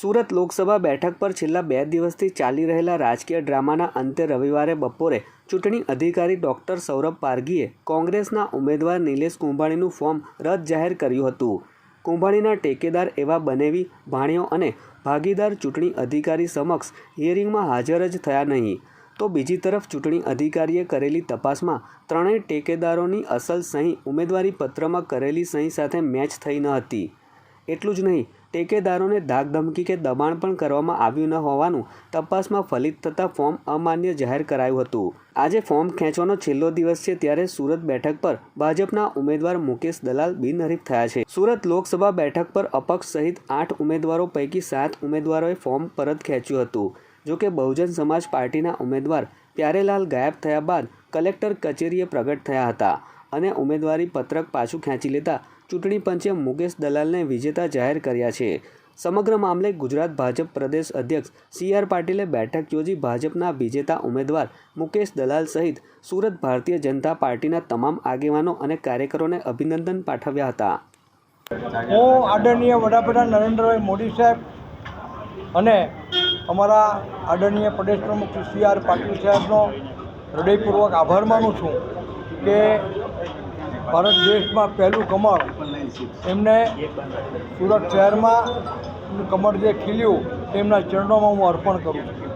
સુરત લોકસભા બેઠક પર છેલ્લા બે દિવસથી ચાલી રહેલા રાજકીય ડ્રામાના અંતે રવિવારે બપોરે ચૂંટણી અધિકારી ડોક્ટર સૌરભ પારગીએ કોંગ્રેસના ઉમેદવાર નિલેશ કુંભાણીનું ફોર્મ રદ જાહેર કર્યું હતું. કુંભાણીના ટેકેદાર એવા બનેવી, ભાણિયો અને ભાગીદાર ચૂંટણી અધિકારી સમક્ષ હિયરિંગમાં હાજર જ થયા નહીં. તો બીજી તરફ ચૂંટણી અધિકારીએ કરેલી તપાસમાં ત્રણેય ટેકેદારોની અસલ સહી ઉમેદવારી પત્રમાં કરેલી સહી સાથે મેચ થઈ ન હતી. એટલું જ નહીં ટેકેદારોને ધાકધમકી કે દબાણ પણ કરવામાં આવ્યું ન હોવાનું તપાસમાં ફલિત થતાં ફોર્મ અમાન્ય જાહેર કરાયું હતું. આજે ફોર્મ ખેંચવાનો છેલ્લો દિવસ છે ત્યારે સુરત બેઠક પર ભાજપના ઉમેદવાર મુકેશ દલાલ બિનહરીફ થયા છે. સુરત લોકસભા બેઠક પર અપક્ષ સહિત આઠ ઉમેદવારો પૈકી સાત ઉમેદવારોએ ફોર્મ પરત ખેંચ્યું હતું. જોકે બહુજન સમાજ પાર્ટીના ઉમેદવાર પ્યારેલાલ ગાયબ થયા બાદ કલેક્ટર કચેરીએ પ્રગટ થયા હતા. અને ઉમેદવારી પત્રક પાછું ખેંચી લેતા ચૂંટણી પંચે મુકેશ દલાલને વિજેતા જાહેર કર્યા છે. સમગ્ર મામલે ગુજરાત ભાજપ પ્રદેશ અધ્યક્ષ સી આર પાટીલે બેઠક યોજી ભાજપના વિજેતા ઉમેદવાર મુકેશ દલાલ સહિત સુરત ભારતીય જનતા પાર્ટીના તમામ આગેવાનો અને કાર્યકરોને અભિનંદન પાઠવ્યા હતા. હું આદરણીય વડાપ્રધાન નરેન્દ્રભાઈ મોદી સાહેબ અને અમારા આદરણીય પ્રદેશ પ્રમુખ સી આર પાટીલ સાહેબનો હૃદયપૂર્વક આભાર માનું છું કે ભારત દેશમાં પહેલું કમળ એમને સુરત શહેરમાં કમળ જે ખીલ્યું, તેમના ચરણોમાં હું અર્પણ કરું છું.